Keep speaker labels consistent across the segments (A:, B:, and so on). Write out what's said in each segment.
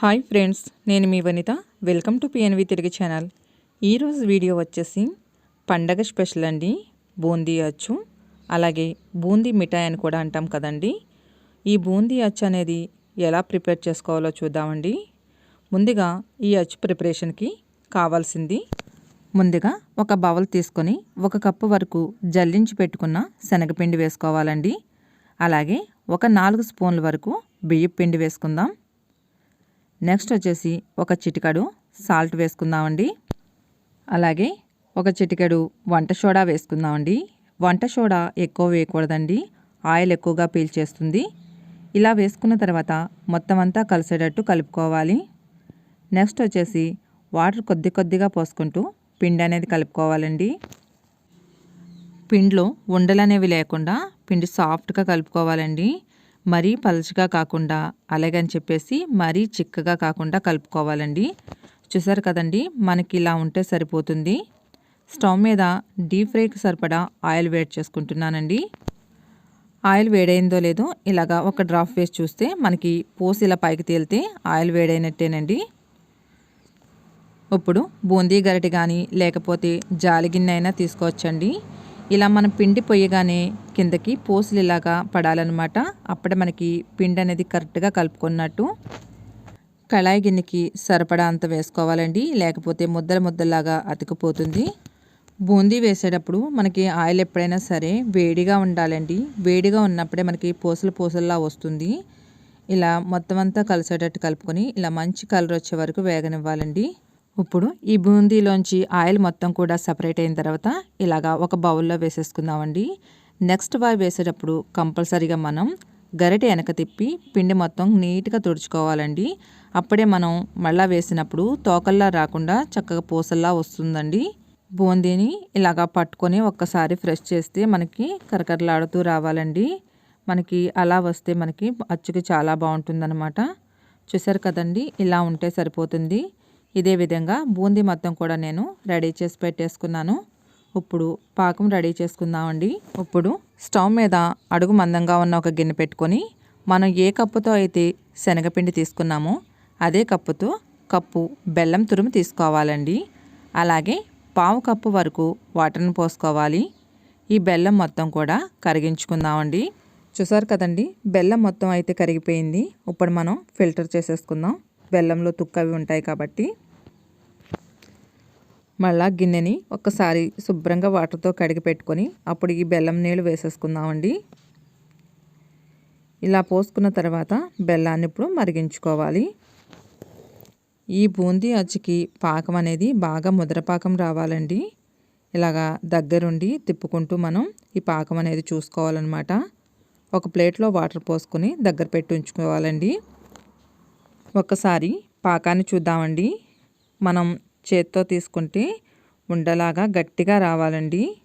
A: Hi friends నేను మీ Vanitha. Welcome to PNV తిరిగి ఛానల్. ఈరోజు వీడియో వచ్చేసి పండగ స్పెషల్ అండి. బూందీ అచ్చు అలాగే బూందీ మిఠాయి అని కూడా అంటాం కదండి. ఈ బూందీ అచ్చు అనేది ఎలా ప్రిపేర్ చేసుకోవాలో చూద్దామండి. ముందుగా ఈ అచ్చు ప్రిపరేషన్కి కావాల్సింది ముందుగా ఒక బౌల్ తీసుకొని ఒక కప్పు వరకు జల్లించి పెట్టుకున్న శనగపిండి వేసుకోవాలండి. అలాగే ఒక నాలుగు స్పూన్ల వరకు బియ్యపు పిండి వేసుకుందాం. నెక్స్ట్ వచ్చేసి ఒక చిటికడు సాల్ట్ వేసుకుందామండి. అలాగే ఒక చిటికెడు వంట సోడా వేసుకుందామండి. వంట సోడా ఎక్కువ వేయకూడదండి. ఆయిల్ ఎక్కువగా పీల్చేస్తుంది. ఇలా వేసుకున్న తర్వాత మొత్తం అంతా కలిసేటట్టు కలుపుకోవాలి. నెక్స్ట్ వచ్చేసి వాటర్ కొద్ది కొద్దిగా పోసుకుంటూ పిండి అనేది కలుపుకోవాలండి. పిండిలో ఉండలు అనేవి లేకుండా పిండి సాఫ్ట్గా కలుపుకోవాలండి. మరీ పలుచగా కాకుండా అలాగని చెప్పేసి మరీ చిక్కగా కాకుండా కలుపుకోవాలండి. చూసారు కదండి మనకి ఇలా ఉంటే సరిపోతుంది. స్టవ్ మీద డీప్ ఫ్రైకి సరిపడా ఆయిల్ వేడి చేసుకుంటున్నానండి. ఆయిల్ వేడైందో లేదో ఇలాగా ఒక డ్రాప్ వేసి చూస్తే మనకి పోసి ఇలా పైకి తేలితే ఆయిల్ వేడైనట్టేనండి. ఇప్పుడు బూందీ గరిటె కానీ లేకపోతే జాలి గిన్నె అయినా తీసుకోవచ్చండి. ఇలా మనం పిండి పొయ్యగానే కిందకి పూసలు ఇలాగా పడాలన్నమాట. అప్పుడే మనకి పిండి అనేది కరెక్ట్గా కలుపుకున్నట్టు కళాయి గిన్నెకి సరిపడా అంత వేసుకోవాలండి. లేకపోతే ముద్దల ముద్దలాగా అతికిపోతుంది. బూందీ వేసేటప్పుడు మనకి ఆయిల్ ఎప్పుడైనా సరే వేడిగా ఉండాలండి. వేడిగా ఉన్నప్పుడే మనకి పూసలు పూసల్లా వస్తుంది. ఇలా మొత్తం అంతా కలిసేటట్టు కలుపుకొని ఇలా మంచి కలర్ వచ్చే వరకు వేగనివ్వాలండి. ఇప్పుడు ఈ బూందీలోంచి ఆయిల్ మొత్తం కూడా సపరేట్ అయిన తర్వాత ఇలాగా ఒక బౌల్లో వేసేసుకుందామండి. నెక్స్ట్ వాయి వేసేటప్పుడు కంపల్సరీగా మనం గరిటె వెనక తిప్పి పిండి మొత్తం నీట్గా తుడుచుకోవాలండి. అప్పుడే మనం మళ్ళా వేసినప్పుడు తోకల్లా రాకుండా చక్కగా పూసల్లా వస్తుందండి. బూందీని ఇలాగా పట్టుకొని ఒక్కసారి ఫ్రెష్ చేస్తే మనకి కరకరలాడుతూ రావాలండి. మనకి అలా వస్తే మనకి అచ్చుకి చాలా బాగుంటుందన్నమాట. చూసారు కదండి ఇలా ఉంటే సరిపోతుంది. ఇదే విధంగా బూందీ మొత్తం కూడా నేను రెడీ చేసి పెట్టేసుకున్నాను. ఇప్పుడు పాకం రెడీ చేసుకుందామండి. ఇప్పుడు స్టవ్ మీద అడుగు మందంగా ఉన్న ఒక గిన్నె పెట్టుకొని మనం ఏ కప్పుతో అయితే శనగపిండి తీసుకున్నామో అదే కప్పుతో కప్పు బెల్లం తురుము తీసుకోవాలండి. అలాగే పావు కప్పు వరకు వాటర్ని పోసుకోవాలి. ఈ బెల్లం మొత్తం కూడా కరిగించుకుందామండి. చూసారు కదండి బెల్లం మొత్తం అయితే కరిగిపోయింది. ఇప్పుడు మనం ఫిల్టర్ చేసేసుకుందాం. బెల్లంలో తుక్కవి ఉంటాయి కాబట్టి మళ్ళా గిన్నెని ఒక్కసారి శుభ్రంగా వాటర్తో కడిగి పెట్టుకొని అప్పుడు ఈ బెల్లం నీళ్ళు వేసేసుకుందామండి. ఇలా పోసుకున్న తర్వాత బెల్లాన్ని ఇప్పుడు మరిగించుకోవాలి. ఈ బూందీ అచ్చుకి పాకం అనేది బాగా ముద్రపాకం రావాలండి. ఇలాగా దగ్గరుండి తిప్పుకుంటూ మనం ఈ పాకం అనేది చూసుకోవాలన్నమాట. ఒక ప్లేట్లో వాటర్ పోసుకొని దగ్గర పెట్టి ఉంచుకోవాలండి. ఒక్కసారి పాకాన్ని చూద్దామండి. మనం చేత్తో తీసుకుంటే ఉండలాగా గట్టిగా రావాలండి.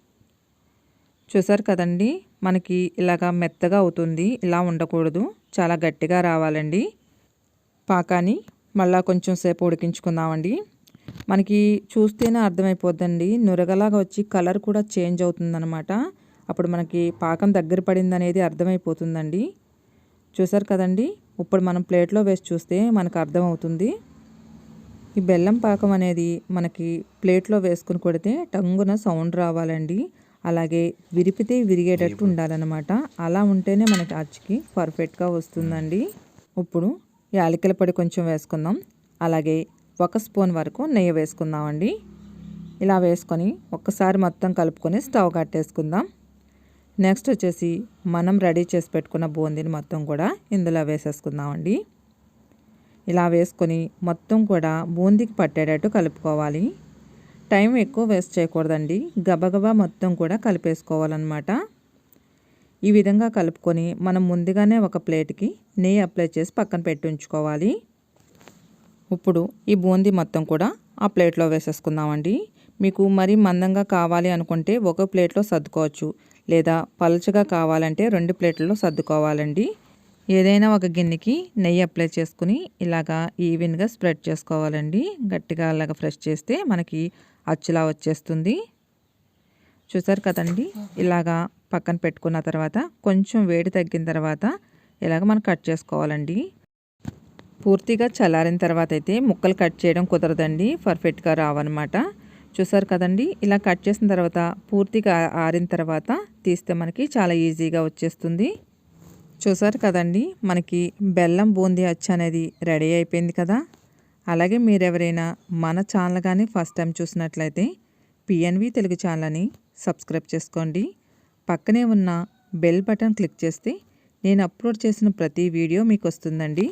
A: చూసారు కదండి మనకి ఇలాగా మెత్తగా అవుతుంది ఇలా ఉండకూడదు చాలా గట్టిగా రావాలండి. పాకాన్ని మళ్ళా కొంచెం సేపు ఉడికించుకుందామండి. మనకి చూస్తేనే అర్థమైపోద్దండి నురగలాగా వచ్చి కలర్ కూడా చేంజ్ అవుతుందన్నమాట. అప్పుడు మనకి పాకం దగ్గర పడింది అనేది అర్థమైపోతుందండి. చూసారు కదండి ఇప్పుడు మనం ప్లేట్లో వేసి చూస్తే మనకు అర్థమవుతుంది. ఈ బెల్లం పాకం అనేది మనకి ప్లేట్లో వేసుకుని కొడితే టంగున సౌండ్ రావాలండి. అలాగే విరిపితే విరిగేటట్టు ఉండాలన్నమాట. అలా ఉంటేనే మనకి అచ్చుకి పర్ఫెక్ట్గా వస్తుందండి. ఇప్పుడు యాలకుల పొడి కొంచెం వేసుకుందాం. అలాగే ఒక స్పూన్ వరకు నెయ్యి వేసుకుందామండి. ఇలా వేసుకొని ఒక్కసారి మొత్తం కలుపుకొని స్టవ్ కట్టేసుకుందాం. నెక్స్ట్ వచ్చేసి మనం రెడీ చేసి పెట్టుకున్న బూందీని మొత్తం కూడా ఇందులో వేసేసుకుందామండి. ఇలా వేసుకొని మొత్తం కూడా బూందీకి పట్టేటట్టు కలుపుకోవాలి. టైం ఎక్కువ వేస్ట్ చేయకూడదండి. గబగబా మొత్తం కూడా కలిపేసుకోవాలన్నమాట. ఈ విధంగా కలుపుకొని మనం ముందుగానే ఒక ప్లేట్కి నెయ్యి అప్లై చేసి పక్కన పెట్టి ఉంచుకోవాలి. ఇప్పుడు ఈ బూందీ మొత్తం కూడా ఆ ప్లేట్లో వేసేసుకుందామండి. మీకు మరీ మందంగా కావాలి అనుకుంటే ఒక ప్లేట్లో సర్దుకోవచ్చు. లేదా పలుచగా కావాలంటే రెండు ప్లేట్లలో సర్దుకోవాలండి. ఏదైనా ఒక గిన్నెకి నెయ్యి అప్లై చేసుకుని ఇలాగా ఈవెన్గా స్ప్రెడ్ చేసుకోవాలండి. గట్టిగా అలాగా ఫ్రెష్ చేస్తే మనకి అచ్చులా వచ్చేస్తుంది. చూసారు కదండి? ఇలాగా పక్కన పెట్టుకున్న తర్వాత కొంచెం వేడి తగ్గిన తర్వాత ఇలాగ మనం కట్ చేసుకోవాలండి. పూర్తిగా చల్లారిన తర్వాత అయితే ముక్కలు కట్ చేయడం కుదరదండి. పర్ఫెక్ట్గా రావన్నమాట. చూసారు కదండి? ఇలా కట్ చేసిన తర్వాత పూర్తిగా ఆరిన తర్వాత తీస్తే మనకి చాలా ఈజీగా వచ్చేస్తుంది. చూసారు కదండి? మనకి బెల్లం బూందీ అచ్చు అనేది రెడీ అయిపోయింది కదా? అలాగే మీరు ఎవరైనా మన ఛానల్ కానీ ఫస్ట్ టైం చూసినట్లయితే పిఎన్వి తెలుగు ఛానల్ని సబ్స్క్రైబ్ చేసుకోండి. పక్కనే ఉన్న బెల్ బటన్ క్లిక్ చేస్తే నేను అప్లోడ్ చేసిన ప్రతి వీడియో మీకు వస్తుందండి.